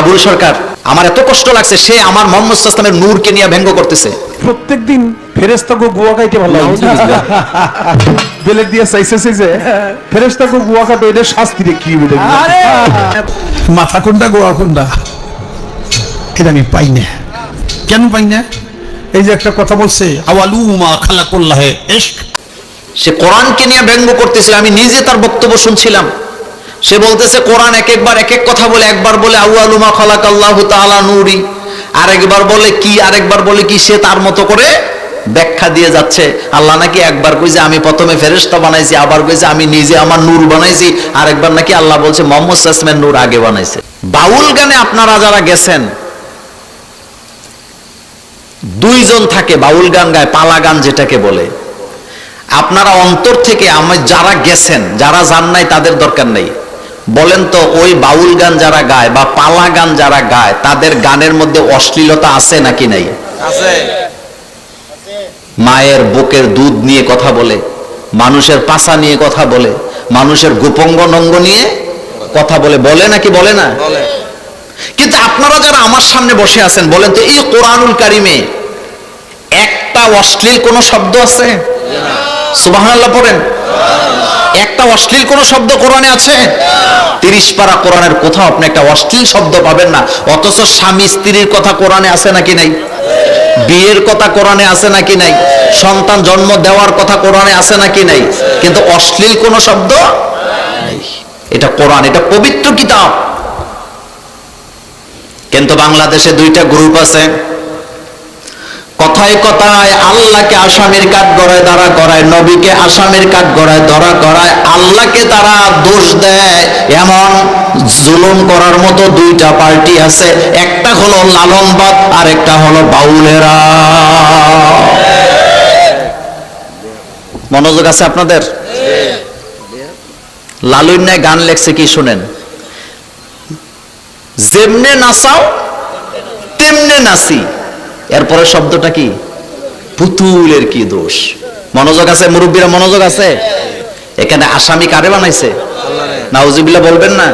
আবুল সরকার আমার এত কষ্ট লাগছে সে আমার মোহাম্মদ ইসলামের নূরকে নিয়ে ব্যঙ্গ করতেছে। প্রত্যেকদিন ফেরেস্তাকে গুয়া খাইতে ভালো লাগে। বেলের দিয়ে চাইছে যে ফেরেস্তাকে গুয়া এটা শাস্তি রে কি বলে মাথা কোনটা গোয়া কোনটা? এটা আমি পাই না। কেন পাই না? এই যে একটা কথা বলছে আওয়ালু মা খালাকুল্লাহে সে কোরআনকে নিয়ে ব্যঙ্গ করতেছিল আমি নিজে তার বক্তব্য শুনছিলাম। সে বলতেছে, কোরআন এক একবার এক এক কথা বলে, একবার বলে আউআলুমা খালাক আল্লাহ তাআলা নূরি। আরেকবার বলে, কি? আরেকবার বলে, কি? সে তার মতো করে ব্যাখ্যা দিয়ে যাচ্ছে। আল্লাহ নাকি একবার কইছে, আমি প্রথমে ফেরেস্তা বানাইছি, আবার কইছে, আমি নিজে আমার নূর বানাইছি। আরেকবার নাকি আল্লাহ বলছে, মোহাম্মদ সাসমের নূর আগে বানাইছে। বাউল গানে আপনারা যারা গেছেন, দুইজন থাকে বাউল গান গায়, পালা গান যেটাকে বলে। আপনারা অন্তর থেকে আমি যারা গেছেন, যারা যান নাই, তাদের দরকার নেই। বলেন তো ওই বাউল গান যারা গায় বা পালা গান যারা গায় তাদের গানের মধ্যে অশ্লীলতা আছে নাকি নাই? মায়ের বুকের দুধ নিয়ে কথা বলে মানুষের পাশা নিয়ে কথা বলে মানুষের গোপঙ্গ নঙ্গ নিয়ে কথা বলে বলে নাকি বলে না? কিন্তু আপনারা যারা আমার সামনে বসে আছেন বলেন তো এই কোরআনুল কারিমে একটা অশ্লীল কোন শব্দ আছে? সুবহানাল্লাহ পড়েন। একটা অশ্লীল কোন শব্দ কোরআনে আছে? তিরিশ পারা কোরআনের কোথাও আপনি একটা অশ্লীল শব্দ পাবেন না। অথচ স্বামী স্ত্রীর কথা কোরআনে আছে নাকি নাই? বিয়ের কথা কোরআনে আছে নাকি নাই? সন্তান জন্ম দেওয়ার কথা কোরআনে আছে নাকি নাই? কিন্তু অশ্লীল কোন শব্দ এটা কোরআন, এটা পবিত্র কিতাব। কিন্তু বাংলাদেশে দুইটা গ্রুপ আছে। কথায় কথায় আল্লাহকে আসামির কাঠ গড়ায় দাঁড়া করায়, নবীকে আসামির কাঠ গড়ায় ধরা করায়, আল্লাহকে তারা দোষ দেয়। এমন জুলুম করার মতো দুইটা পার্টি আছে, একটা হলো লালনবাদ আর একটা হলো বাউলেরা। মনোযোগ আছে আপনাদের? লালুন্যায় গান লেখছে কি শুনেন? যেমনে নাচাও, তেমনে নাচি। এরপরে শব্দটা কি? পুতুলের কি দোষ? মনোযোগ আছে? মুরব্বীরা মনোযোগ আছে? এখানে আসামি কারে বানাইছে? নাউজিবিল্লাহ বলবেন না?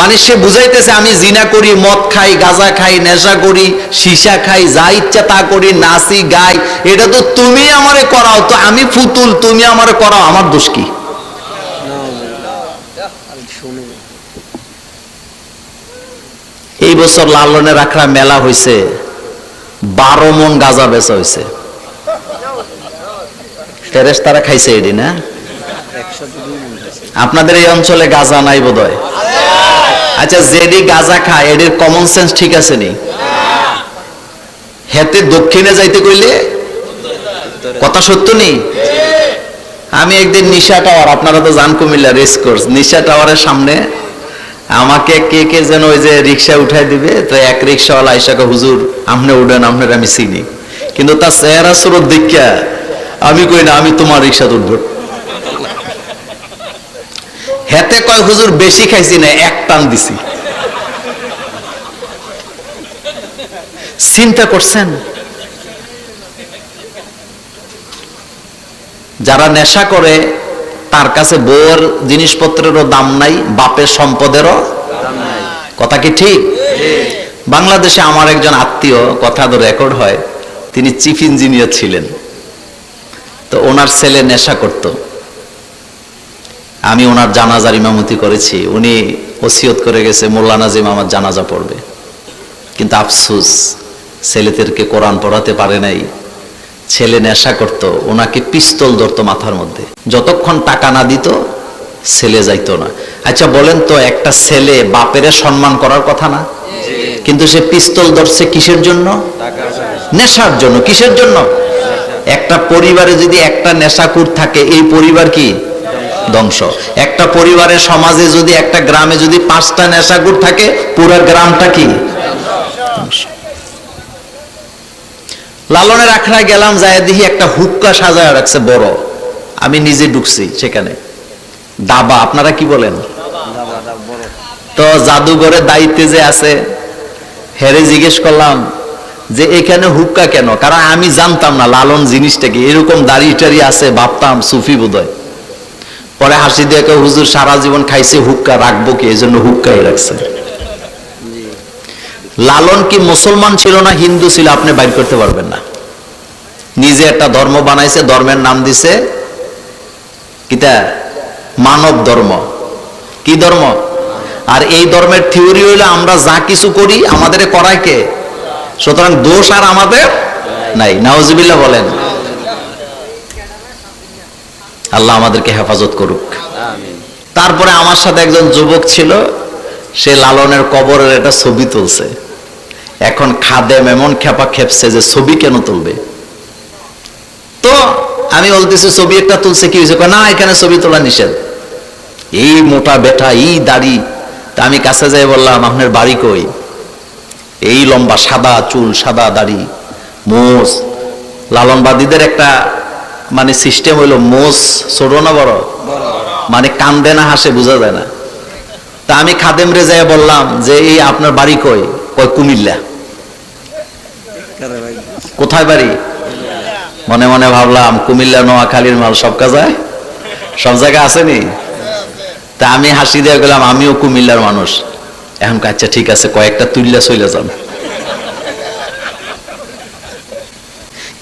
মানে সে বুঝাইতেছে, আমি জিনা করি, মদ খাই, গাঁজা খাই, নেশা করি, সীসা খাই, যা ইচ্ছা তা করি, নাচি, গাই। এটা তো তুমি আমারে করাও, তো আমি ফুতুল তুমি আমারে করাও, আমার দোষ কি? এই বছর লালনের আখড়া মেলা হয়েছে বারো মন গাজা বেচা হয়েছে ফেরেস তারা খাইছে এডি না আপনাদের এই অঞ্চলে গাজা নাই বোধ আচ্ছা যেডি গাজা খায় এডির কমন সেন্স ঠিক আছে নি? হেতে দক্ষিণে যাইতে কইলে? কথা সত্য নেই আমি একদিন নিশা টাওয়ার, আপনারা তো জান কুমিল্লা রেস কোর্স নিশা টাওয়ারের সামনে আমাকে কে কে যেন ওই যে রিক্সা উঠাই দিবে, তো এক রিক্সাওয়ালা আইসাকে হুজুর আপনি উঠেন আপনার আমি চিনি। কিন্তু তার চেহারা স্রোত দেখা আমি কই, না, আমি তোমার রিক্সা উঠবো হেতে কয়, হুজুর, বেশি খাইছি না, এক টান দিছি। চিন্তা করছেন? যারা নেশা করে তার কাছে বউয়ের জিনিসপত্রেরও দাম নাই, বাপের সম্পদেরও কথা কি ঠিক? বাংলাদেশে আমার একজন আত্মীয়, কথা তো রেকর্ড হয়, তিনি চিফ ইঞ্জিনিয়ার ছিলেন। তো ওনার ছেলে নেশা করত। আমি ওনার জানাজার ইমামতি করেছি, উনি ওসিয়ত করে গেছে, মোল্লা নাজিম আমার জানাজা পড়বে। কিন্তু আফসুস, ছেলেদেরকে কোরআন পড়াতে পারে নাই। ছেলে নেশা করত, ওনাকে পিস্তল ধরতো মাথার মধ্যে। যতক্ষণ টাকা না দিত, ছেলে যাইতো না। আচ্ছা বলেন তো, একটা ছেলে বাপের সম্মান করার কথা না? কিন্তু সে পিস্তল ধরছে কিসের জন্য? নেশার জন্য। কিসের জন্য? একটা পরিবারে যদি একটা নেশাকুর থাকে, এই পরিবার কি? ধ্বংস। একটা পরিবারের সমাজে যদি একটা গ্রামে যদি পাঁচটা নেশাকুর থাকে, পুরো গ্রামটা কি? লালনের আখড়ায় গেলাম যায় দেখি একটা হুক্কা সাজায় রাখছে বড়। আমি নিজে ঢুকছি সেখানে। দাবা, আপনারা কি বলেন? তো জাদুঘরের দায়িত্বে যে আছে, হেরে জিজ্ঞেস করলাম যে এখানে হুক্কা কেন? কারণ আমি জানতাম না লালন জিনিসটা কি। এরকম দাড়ি টাড়ি আছে, ভাবতাম সুফি বোধহয়। পরে হাসি দিয়ে হুজুর, সারা জীবন খাইছে হুক্কা, রাখব কি? এই জন্য হুক্কাই রাখছে লালন কি মুসলমান ছিল না হিন্দু ছিল আপনি বাইর করতে পারবেন না। নিজে একটা ধর্ম বানাইছে, ধর্মের নাম দিছে। কিতা? মানব ধর্ম। কি ধর্ম? আর এই ধর্মের থিওরি হইল আমরা যা কিছু করি, আমাদের করায় কে? সুতরাং দোষ আর আমাদের নাই। নাউজুবিল্লাহ বলেন। আল্লাহ আমাদেরকে হেফাজত করুক। তারপরে আমার সাথে একজন যুবক ছিল সে লালনের কবরের একটা ছবি তুলছে। এখন খাদেম এমন খেপা খেপছে যে ছবি কেন তুলবে? তো আমি বলতেছি ছবি একটা তুলছে কি হয়েছে? না এখানে ছবি তোলা নিষেধ। এই মোটা বেটা এই দাড়ি তা আমি কাছে যাই বললাম আপনার বাড়ি কই? এই লম্বা সাদা চুল সাদা দাড়ি মোষ। লালনবাদীদের একটা মানে সিস্টেম হইল মোষ ছোট না বড়। মানে কান্দে না হাসে বোঝা যায় না। তা আমি খাদেম রে যাই বললাম যে, এই আপনার বাড়ি কই? কই কুমিল্লা। কোথায় বাড়ি? মনে মনে ভাবলাম, কুমিল্লা, নোয়াখালীর মাল সব কাজায়? সব জায়গায় আসেনি তা আমি হাসি দিয়ে গেলাম, আমিও কুমিল্লার মানুষ। এখন আচ্ছা ঠিক আছে, কয়েকটা তুললে চলে যান।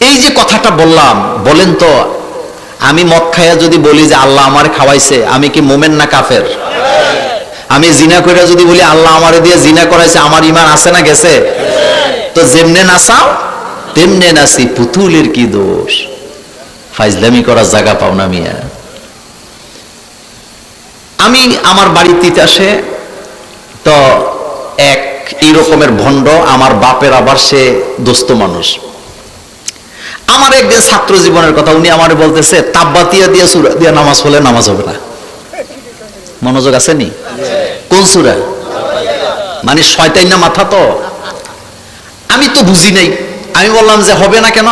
এই যে কথাটা বললাম, বলেন তো, আমি মদ খাইয়া যদি বলি যে, আল্লাহ আমার খাওয়াইছে, আমি কি মোমেন না কাফের? আমি জিনা করে যদি বলি, আল্লাহ আমারে দিয়ে জিনা করাইছে, আমার ইমান আছে না গেছে? তো যেমনে নাচাও তেমনে নাচি পুতুলের কি দোষ? ফাইজলামি করার জায়গা পাও না মিয়া। আমি আমার বাড়ির তিতাসে তো এক এই রকমের ভণ্ড, আমার বাপের আবার সে দোস্ত মানুষ। আমার একদিন ছাত্র জীবনের কথা, উনি আমার বলতেছে, তাব্বাতিয়া দিয়ে সুরা দিয়ে নামাজ হলে নামাজ হবে না। মনোযোগ আছে নি কোন সুরা? মানে শয়তান না মাথা তো? আমি তো বুঝি নাই। আমি বললাম যে হবে না কেন?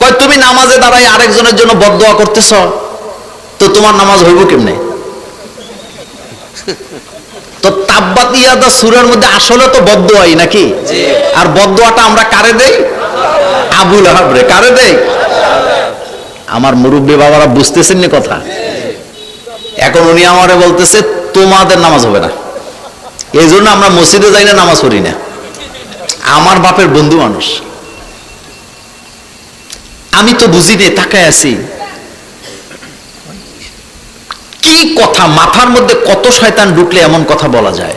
কয় তুমি নামাজে দাঁড়াই আরেকজনের জন্য বদদোয়া করতেছ? তো তোমার নামাজ হইব কেমনে? তো তাব্বাতিয়াদা সুরের মধ্যে আসলে তো বদদোয়াই নাকি? আর বদদোয়াটা আমরা কারে দেই? আবুল আহাব রে কারে দেই? আমার মুরব্বী বাবারা বুঝতেছেন না কথা? এখন উনি আমারে বলতেছে, তোমাদের নামাজ হবে না। এই জন্য আমরা মসজিদে যাই না, নামাজ পড়ি না। আমার বাপের বন্ধু মানুষ। আমি তো বুঝি নে তাকায় আছি। কি কথা, মাথার মধ্যে কত শয়তান ঢুকলে এমন কথা বলা যায়?